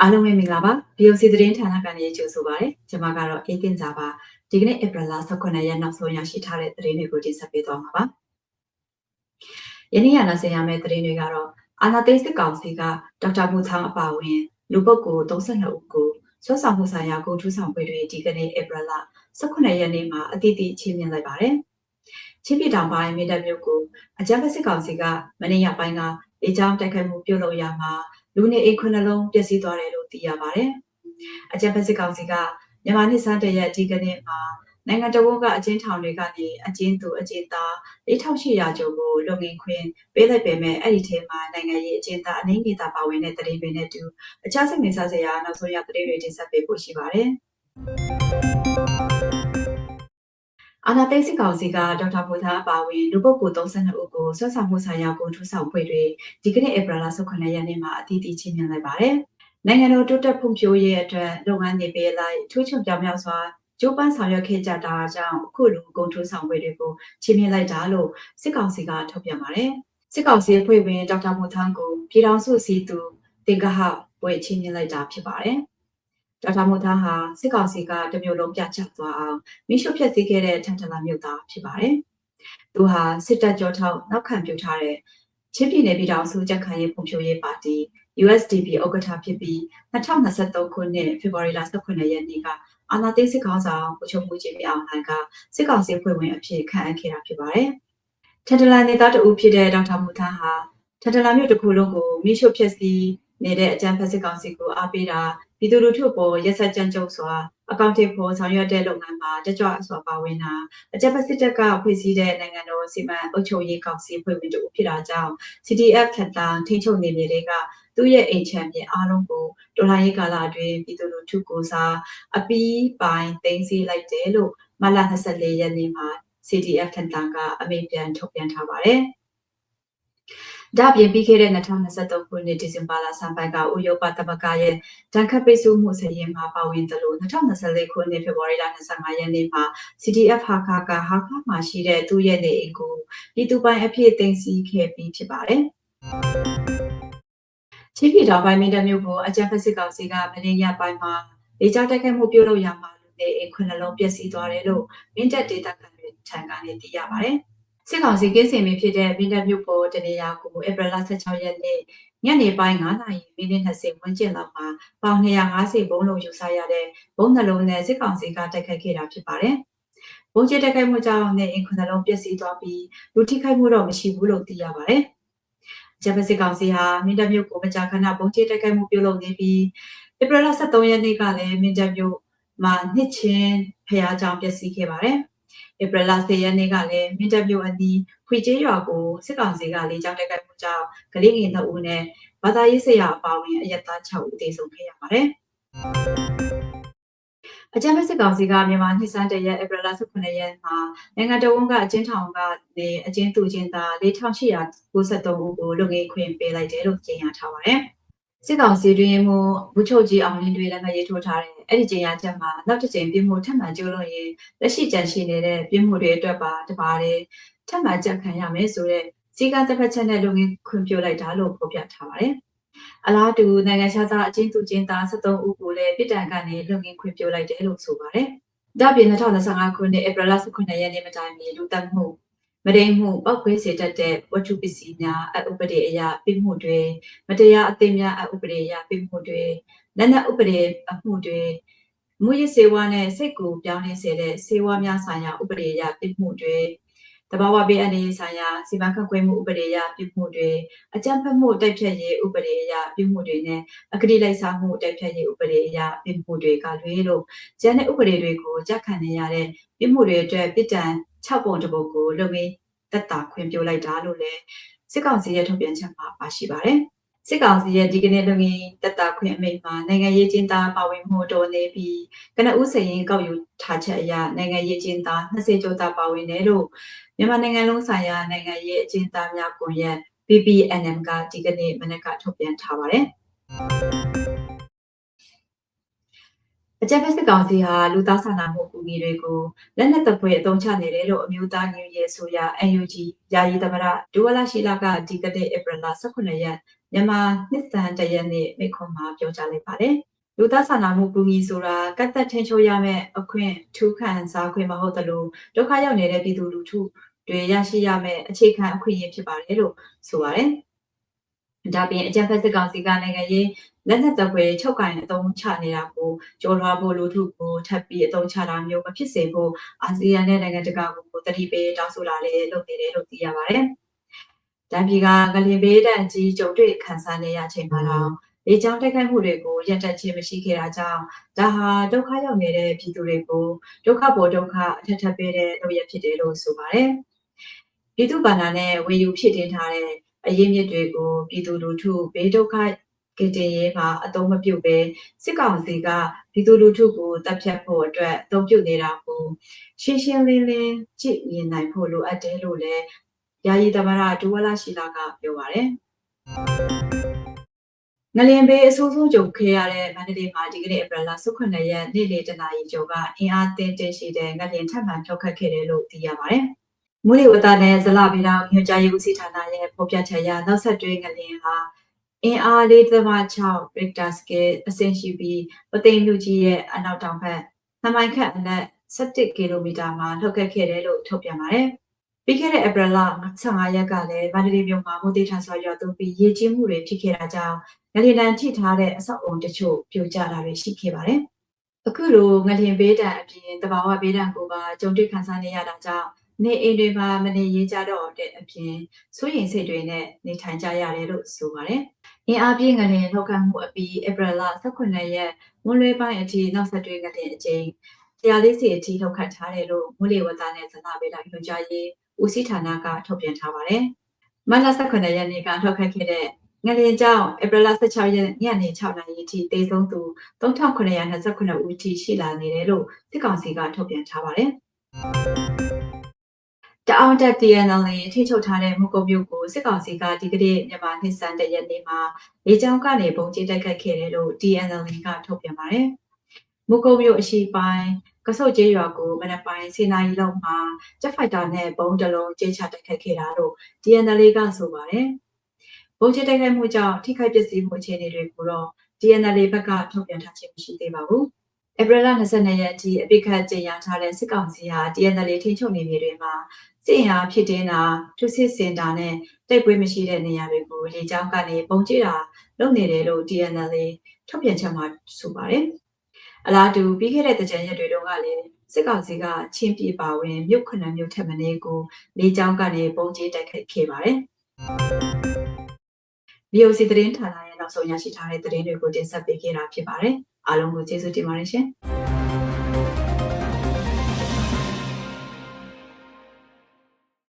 အားလုံးပဲမင်္ဂလာပါ BOC သတင်းဌာနကနေကြိုဆိုပါရစေကျွန်မကတော့အေးကင်စာပါဒီကနေ့ဧပြီလ18ရက်နောက်ဆုံးရရှိထားတဲ့သတင်းတွေကိုတင်ဆက်ပေးသွားမှာပါယနေ့ရနာဆင်ရမယ့်သတင်းတွေကတော့အာနာသိန်းစစ်ကောင်စီကဒေါက်တာမူထောင်အပါအဝင်လူပုဂ္ဂိုလ်32ဦးကိုဆွမ်းဆောင်မှုဆိုင်ရာကိုထူးဆောင်ပွဲတွေဒီကနေ့ဧပြီလ18ရက်နေ့မှာအတိအကျချင်းမြင်လိုက်ပါတယ် ချင်းပြည်တောင်ပိုင်းမြေတမြို့ကိုအကြမ်းဖက်စစ်ကောင်စီကမနေ့ရက်ပိုင်းကလေကြောင်းတိုက်ခိုက်မှုပြုလုပ်ရမှာလူနေအိမ်ခုနှလုံးပျက်စီးသွားတယ်လို့သိရပါတယ်။အကြံဖက်စစ်ကောင်စီကမြန်မာနှစ်စန်းတရက်ဒီကနေ့မှာနိုင်ငံတော်ဝန်ကအကျဉ်းထောင်တွေကနေအကျဉ်းသူအကျဉ်းသား4800ကျော်ကိုလုံငင်ခွင့်ပေးလိုက်ပေမဲ့အဲ့ဒီထဲမှာနိုင်ငံရေးအကျဉ်းသားအနည်းငယ်သာပါဝင်တဲ့တရေတွေနဲ့တူအခြားစိတ်ဝင်စားစရာနောက်ဆုံးရတရေတွေတင်ဆက်ပေးဖို့ရှိပါတယ်။ အာနာသိစစ်ကောင်စီကဒေါက်တာဘူသာအပါဝင်လူပုဂ္ဂိုလ်32ဦးကိုဆွမ်းဆောင်မှုဆိုင်ရာကိုထူးဆောင်ဖွဲ့တွေဒီကနေ့ဧပြီလ18ရက်နေ့မှာအသီးသီးချင်းမြင်လိုက်ပါတယ်။နိုင်ငံတော်တိုးတက်ဖွံ့ဖြိုးရေးအတွက်လုပ်ငန်းတွေပေးလိုက်ထူးချွန်ပြောင်မြောက်စွာကျိုးပန်းဆောင်ရွက်ခဲ့ကြတာကြောင့်အခုလူကုန်ထူးဆောင်ဖွဲ့တွေကိုချင်းမြင်လိုက်တာလို့စစ်ကောင်စီကထုတ်ပြန်ပါတယ်။စစ်ကောင်စီအဖွဲ့ဝင်ဒေါက်တာဘူသာကိုပြည်ထောင်စုစီသူတင်ကဟပွဲချင်းမြင်လိုက်တာဖြစ်ပါတယ်။ ဒေါက်တာမိုသားဟာစစ်ကောင်စီကတမျိုးလုံးပြချသွားအောင်မိရှုဖြက်စီးခဲ့တဲ့ထန်တလာမြို့သားဖြစ်ပါတယ်။သူဟာစစ်တပ်ကြောထောက်နောက်ခံပြုထားတဲ့ချင်းပြည်နယ်ပြည်ထောင်စုကြက်ခံရေးဖွံ့ဖြိုးရေးပါတီ USDP ဥက္ကဋ္ဌဖြစ်ပြီး2023ခုနှစ်ဖေဖော်ဝါရီလ18ရက်နေ့ကအာဏာသိမ်းစစ်ကောင်ဆောင်ဗိုလ်ချုပ်မှုကြီးမြေအောင်လှိုင်ကစစ်ကောင်စီဖွဲ့ဝင်အဖြစ်ခန့်အပ်ခဲ့တာဖြစ်ပါတယ်။ထန်တလာနေသားတဦးဖြစ်တဲ့ဒေါက်တာမူသားဟာထန်တလာမြို့တစ်ခုလုံးကိုမိရှုဖြက်စီး နေတဲ့အကြံဖက်စစ်ကောင်စီကိုအားပေးတာပြည်သူလူထုပေါ်ရက်စက်ကြမ်းကြုတ်စွာအကောင့်တစ်ဖို့ဆောင်ရွက်တဲ့လုပ်ငန်းမှာတကြွစွာပါဝင်တာအကြက်ပတ်စစ်တပ်ကဖွဲ့စည်းတဲ့နိုင်ငံတော်စီမံအုပ်ချုပ်ရေးကောင်စီဖွဲ့ဝင်တို့ဖြစ်တာကြောင့် CDF ခက်တန်ထိန်းချုပ်နေမြေတွေကသူ့ရဲ့အိမ်ချမ်းပြင်အားလုံးကိုဒေါ်လာရေးကာလအတွင်းပြည်သူလူထုကိုစားအပီးပိုင်းသိမ်းဆည်းလိုက်တယ်လို့မလ24ရက်နေ့မှာ CDF ခက်တန်ကအမိန့်ပြန်ထုတ်ပြန်ထားပါတယ်။ ဒါပြင်ပြီးခဲ့တဲ့2023ခုနှစ်ဒီဇင်ဘာလဆန်းပိုင်းကဥရောပသမဂ္ဂရဲ့ဒဏ်ခတ်ပိတ်ဆို့မှုစရင်မှာပါဝင်တယ်လို့2024ခုနှစ်ဖေဖော်ဝါရီလ25ရက်နေ့မှာ CDF ဟာခါကဟာခါမှာရှိတဲ့သူ့ရဲ့နေအိမ်ကိုပြည်သူပိုင်အဖြစ်သိမ်းဆည်းခဲ့ပြီးဖြစ်ပါတယ်။ချင်းပြည်တော်ပိုင်းမင်းတပ်မြို့ကိုအကြံဖက်စစ်ကောင်စီကမင်းရပိုင်းမှာလေကြောင်းတိုက်ခိုက်မှုပြုလုပ်ရမှာလို့နေအိမ်ခုနှလုံးပျက်စီးသွားတယ်လို့မင်းတပ်ဒေတာခံတွေထံကနေသိရပါတယ်။ စစ်ကောင်စီကင်းစင်မီဖြစ်တဲ့မင်းတပ်မြို့ပေါ်တနေရာကိုဧပြီလ16ရက်နေ့ညနေပိုင်း9နာရီမိနစ်20ဝန်းကျင်လောက်မှာပေါင်250ဘုံလုံးယူဆရတဲ့ဘုံနှလုံးနဲ့စစ်ကောင်စီကတိုက်ခိုက်ခဲ့တာဖြစ်ပါတယ်။ဘုံကျတိုက်ခိုက်မှုကြောင့်နေအိမ်ခုနှလုံးပျက်စီးသွားပြီးလူထိခိုက်မှုတော့မရှိဘူးလို့သိရပါတယ်။ဂျပန်စစ်ကောင်စီဟာမင်းတပ်မြို့ကိုမကြာခဏဘုံကျတိုက်ခိုက်မှုပြုလုပ်နေပြီးဧပြီလ23ရက်နေ့ကလည်းမင်းတပ်မြို့မှာနှစ်ချင်းဖျားကြောင်ပျက်စီးခဲ့ပါတယ်။ ဧပြီလ10ရက်နေ့ကလည်းမင်းတပ်မြို့အနီးခွေကျေးရွာကိုစစ်ကောင်စီကလေကြောင်းတိုက်ခိုက်မှုကြောင့်ကလေးငယ်2ဦးနဲ့ဘာသာရေးဆရာအပါအဝင်အရက်သား6ဦးသေဆုံးခဲ့ရပါတယ်။အကြံပေးစစ်ကောင်စီကမြန်မာနှစ်စန်းတရက်ဧပြီလ18ရက်မှာနိုင်ငံတော်ဝန်ကအကျဉ်းထောင်ကနေအကျဉ်းသူချင်းသား4893ဦးကိုလုံငယ်ခွင့်ပေးလိုက်တယ်လို့ကြေညာထားပါတယ်။ စစ်ကောင်စီတွင်မူဘူချုပ်ကြီးအောင်လင်းတွေလက်မှတ်ရေးထိုးထားတဲ့အဲ့ဒီကြေညာချက်မှာနောက်တစ်ကြိမ်ပြည်မှုထပ်မံကျိုးလို့ရင်လက်ရှိကြန့်ရှိနေတဲ့ပြည်မှုတွေအတွက်ပါတပါးတဲ့ထပ်မံကြက်ခံရမယ်ဆိုတဲ့စီကံတစ်ဖက်ချက်နဲ့လုပ်ငန်းခွင့်ပြုလိုက်တာလို့ဖော်ပြထားပါတယ်။အလားတူနိုင်ငံခြားသားအချင်းသူချင်းသား73ဦးကိုလည်းပြည်တံကနေလုပ်ငန်းခွင့်ပြုလိုက်တယ်လို့ဆိုပါတယ်။ဒါပြင်2025ခုနှစ်ဧပြီလ19ရက်နေ့မတိုင်မီလူတက်မှု မတိမ်မှုပောက်ခွဲစေတတ်တဲ့ဝတ္ထုပစ္စည်းများအဥပဒေအရပြမှုတွေမတရားအသင်းများအဥပဒေအရပြမှုတွေလက်နက်ဥပဒေအမှုတွေမူရစေဝါနဲ့စိတ်ကိုပြောင်းလဲစေတဲ့စေဝါများဆိုင်ရာဥပဒေအရပြမှုတွေတဘာဝဘေးအနေဆိုင်ရာစီမံခန့်ခွဲမှုဥပဒေအရပြမှုတွေအကြံဖတ်မှုတိုက်ဖြတ်ရေးဥပဒေအရပြမှုတွေနဲ့အကတိလိုက်စားမှုတိုက်ဖြတ်ရေးဥပဒေအရပြမှုတွေကလွဲလို့ကျန်တဲ့ဥပဒေတွေကိုကြက်ခံနေရတဲ့ပြမှုတွေအတွက်ပြည်တံ 6ပုံတပုတ်ကိုလုပ်ပြီးတက်တာခွင့်ပြုလိုက်တာလို့လည်းစစ်ကောင်စီရဲ့ထုတ်ပြန်ချက်မှာပါရှိပါတယ်။စစ်ကောင်စီရဲ့ဒီကနေ့လုပ်ငန်းတက်တာခွင့်အမိန့်မှာနိုင်ငံရေးကျင်းသားပါဝင်မှုတော်နေပြီးကနဦးစရင်ကောက်ယူထားချက်အရနိုင်ငံရေးကျင်းသား20ကျော်သားပါဝင်တယ်လို့မြန်မာနိုင်ငံလုံးဆိုင်ရာနိုင်ငံရေးအကျဉ်းသားများကွန်ရက် BPNM ကဒီကနေ့မနက်ကထုတ်ပြန်ထားပါတယ်။ အကြံဖက်စစ်ကောင်စီဟာလူသားစာနာမှုကူညီတွေကိုလက်နက်တပ်ဖွဲ့အုံချနေတယ်လို့အမျိုးသားညွရေးဆိုရ UNG ယာယီသမရဒူဝလာရှိလာကဒီကတဲ့ဧပြီလ18ရက်မြန်မာနှစ်သန်တရက်နေ့မိခွန်မှာပြောကြားလိုက်ပါတယ်။လူသားစာနာမှုကူညီဆိုတာကတ်သက်ထင်ချိုးရမယ့်အခွင့်ထူးခံစားခွင့်မဟုတ်သလိုဒုက္ခရောက်နေတဲ့ပြည်သူလူထုတွေရရှိရမယ့်အခြေခံအခွင့်အရေးဖြစ်ပါတယ်လို့ဆိုပါတယ်။ဒါပြင်အကြံဖက်စစ်ကောင်စီကနိုင်ငံရေး လက်နက်တပ်ဖွဲ့ချုပ်ကင်အသုံးချနေတာကိုကြော်လွှားဖို့လူထုကိုထပ်ပြီးအသုံးချတာမျိုးမဖြစ်စေဖို့အာဆီယံနဲ့နိုင်ငံတကာကိုတတိပေးတောင်းဆိုလာလေလုပ်နေတယ်လို့သိရပါတယ်။တံပြည်ကငလင်ဘေးတန်ကြီးကြုံတွေ့ခံစားနေရချိန်မှာတော့လေကြောင်းတိုက်ခိုက်မှုတွေကိုရပ်တန့်ခြင်းမရှိခဲ့တာကြောင့်ဒါဟာဒုက္ခရောက်နေတဲ့ပြည်သူတွေကိုဒုက္ခပေါ်ဒုက္ခအထက်ထပ်ပေးတဲ့လုပ်ရဖြစ်တယ်လို့ဆိုပါတယ်။ပြည်သူဗန္နာနဲ့ဝေယူဖြစ်တင်ထားတဲ့အရေးမြစ်တွေကိုပြည်သူလူထုဘေးဒုက္ခ ကင်တင်ရေးမှာအသုံးမပြုဘဲစစ်ကောင်စီကပြည်သူလူထုကိုတပ်ဖြတ်ဖို့အတွက်အသုံးပြုနေတာကိုရှင်းရှင်းလင်းလင်းကြည့်မြင်နိုင်ဖို့လိုအပ်တယ်လို့လည်းယာယီသမရဒူဝလာရှိလာကပြောပါတယ်ငလင်ဘေးအဆိုးဆုံးကြုံခဲ့ရတဲ့မန္တလေးမှာဒီကနေ့အပရလာ18ရက်နေ့လေတနာရီကျော်ကအင်အားတင်းတင်းရှိတဲ့ငလင်ထပ်မံဖြောက်ခတ်ခဲ့တယ်လို့သိရပါတယ်။မူလီဝတ္တနဲ့ဇလဗီတော်ညွှန်ကြားရေးဦးစီးဌာနရဲ့ဖော်ပြချက်အရနောက်ဆက်တွဲငလင်ဟာ အင်အား4.6 Richter scale အဆင့်ရှိပြီးပသိမ်လူကြီးရဲ့အနောက်တောင်ဘက်နှမိုင်ခန့်အနက်17ကီလိုမီတာမှာလှုပ်ခတ်ခဲ့တယ်လို့ထုတ်ပြန်ပါတယ်။ပြီးခဲ့တဲ့ဧပြီလ15ရက်ကလည်းဗန္ဒလီမြို့မှာမိုးတိထဆွာရွာသွန်းပြီးရေကြီးမှုတွေဖြစ်ခဲ့တာကြောင့်ငလျင်တန်ထိထားတဲ့အဆောက်အုံတချို့ပြိုကျတာတွေရှိခဲ့ပါတယ်။အခုလိုငလျင်ဘေးဒဏ်အပြင်တဘာဝဘေးဒဏ်ကိုပါကြုံတွေ့ခံစားနေရတာကြောင့် နေအိမ်တွေမှာမနေရေးကြတော့တဲ့အပြင်စိုးရိမ်စိတ်တွေနဲ့နေထိုင်ကြရတယ်လို့ဆိုပါတယ်။အင်းအားပြင်းငလျင်လောက်ခံမှုအပြီးဧပြီလ18ရက်မွန်းလွဲပိုင်းအထိနောက်ဆက်တွဲငလျင်အကျိန်140အထိလောက်ခတ်ထားတယ်လို့မွေးလေဝသနဲ့ဇနာပေတာညွှန်ကြားရေးဦးစီးဌာနကထုတ်ပြန်ထားပါတယ်။မတ်လ18ရက်နေ့ကထုတ်ခတ်ခဲ့တဲ့ငလျင်ကြောင့်ဧပြီလ16ရက်ညနေ6နာရီအထိတေဆုံးသူ3929ဦးထိရှိလာနေတယ်လို့စစ်ကောင်စီကထုတ်ပြန်ထားပါတယ်။ တအောင်တက် TNL ထိချုပ်ထားတဲ့မုကုတ်မြို့ကိုစစ်ကောင်စီကဒီကနေ့မြန်မာနှစ်စံတရက်နေ့မှာလေကြောင်းကနေပုံကျင်းတိုက်ခတ်ခဲ့တယ်လို့ TNL ကထုတ်ပြန်ပါတယ်။မုကုတ်မြို့အရှိပိုင်းကဆုတ်ကျေးရွာကိုမနက်ပိုင်းစီနာရီလောက်မှာဂျက်ဖိုက်တာနဲ့ဘုံတလုံးကျင်းချတိုက်ခတ်ခဲ့တာလို့ TNL ကဆိုပါတယ်။ဗုံးချတိုက်ခိုက်မှုကြောင့်ထိခိုက်ပျက်စီးမှုအခြေအနေတွေကိုတော့ DNL ဘက်ကထုတ်ပြန်ထားခြင်းမရှိသေးပါဘူး။ဧပြီလ22ရက်အထိအပိခတ်ကြေညာထားတဲ့စစ်ကောင်စီဟာ DNL ထိန်းချုပ်နေမြေတွေမှာ စစ်အင်အားဖြစ်တင်းတာထုစစ်စင်တာနဲ့တိုက်ပွဲမရှိတဲ့နေရာတွေကိုလေကြောင်းကနေပုံကျတာလုပ်နေတယ်လို့ DNL ထုတ်ပြန်ချက်မှာဆိုပါတယ်။အလားတူပြီးခဲ့တဲ့တကြံရက်တွေတုန်းကလည်းစစ်ကောင်စီကချင်းပြည်ပါဝင်မြို့ခုနှစ်မြို့ထက်မနည်းကိုလေကြောင်းကနေပုံကျတိုက်ခိုက်ခဲ့ပါတယ်။ VOC သတင်းဌာနရဲ့နောက်ဆုံးရရှိထားတဲ့သတင်းတွေကိုတင်ဆက်ပေးခဲ့တာဖြစ်ပါတယ်။အားလုံးကိုကျေးဇူးတင်ပါတယ်ရှင်။